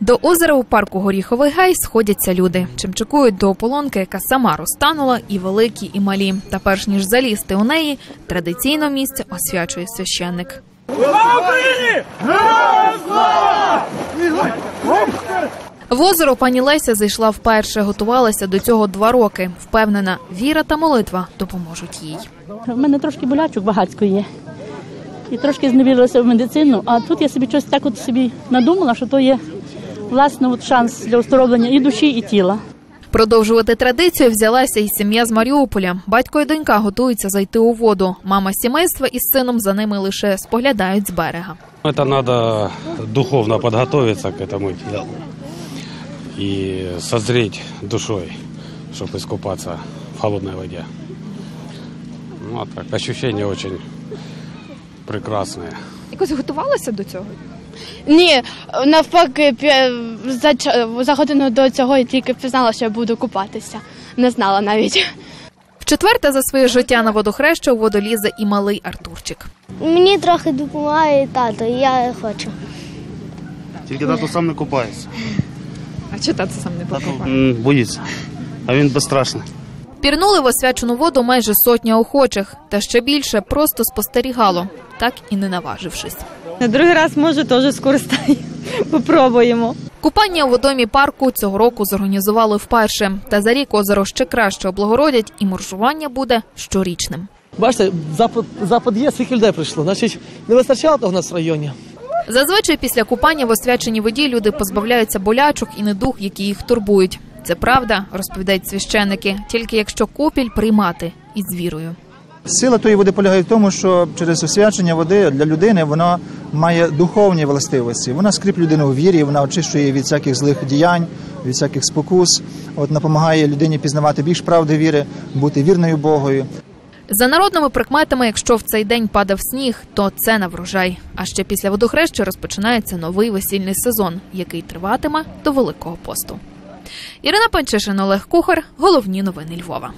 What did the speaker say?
До озера у парку Горіховий Гай сходяться люди. Чимчикують до ополонки, яка сама розтанула, і великі, і малі. Та перш ніж залізти у неї, традиційно місце освячує священник. В озеро пані Леся зайшла вперше, готувалася до цього два роки. Впевнена, віра та молитва допоможуть їй. У мене трошки болячок багатько є. І трошки зневірилася в медицину, а тут я собі щось так от собі надумала, що то є власне от шанс для оздоровлення і душі, і тіла. Продовжувати традицію взялася і сім'я з Маріуполя. Батько і донька готуються зайти у воду. Мама сімейства із сином за ними лише споглядають з берега. Это надо духовно подготовиться к этому делу и созреть душой, чтобы искупаться в холодной воде. Ну, а так, ощущения очень прекрасные. Якось готувалася до цього? Ні, навпаки, за, за годину до цього я тільки пізнала, що я буду купатися. Не знала навіть. Вчетверте за своє життя на водохреща у воду лізе і малий Артурчик. Мені трохи допомагає тато, і я хочу. Тільки тато сам не купається. А чи тато сам не Тато м, боїться, а він безстрашний. Пірнули в освячену воду майже сотня охочих, та ще більше просто спостерігало, так і не наважившись. На другий раз може теж скористаю. Попробуємо. Купання у водомі парку цього року зорганізували вперше. Та за рік озеро ще краще облагородять, і моржування буде щорічним. Бачите, запад, запад є, скільки людей прийшло. Значить, не вистачало того в нас в районі. Зазвичай після купання в освяченій воді люди позбавляються болячок і недуг, які їх турбують. Це правда, розповідають священники, тільки якщо купіль приймати із вірою. Сила тої води полягає в тому, що через освячення води для людини вона має духовні властивості. Вона скріп людину у вірі, вона очищує її від всяких злих діянь, від всяких спокус. От допомагає людині пізнавати більш правди віри, бути вірною Богові. За народними прикметами, якщо в цей день падав сніг, то це на врожай. А ще після водохреща розпочинається новий весільний сезон, який триватиме до Великого посту. Ірина Панчишин, Олег Кухар. Головні новини Львова.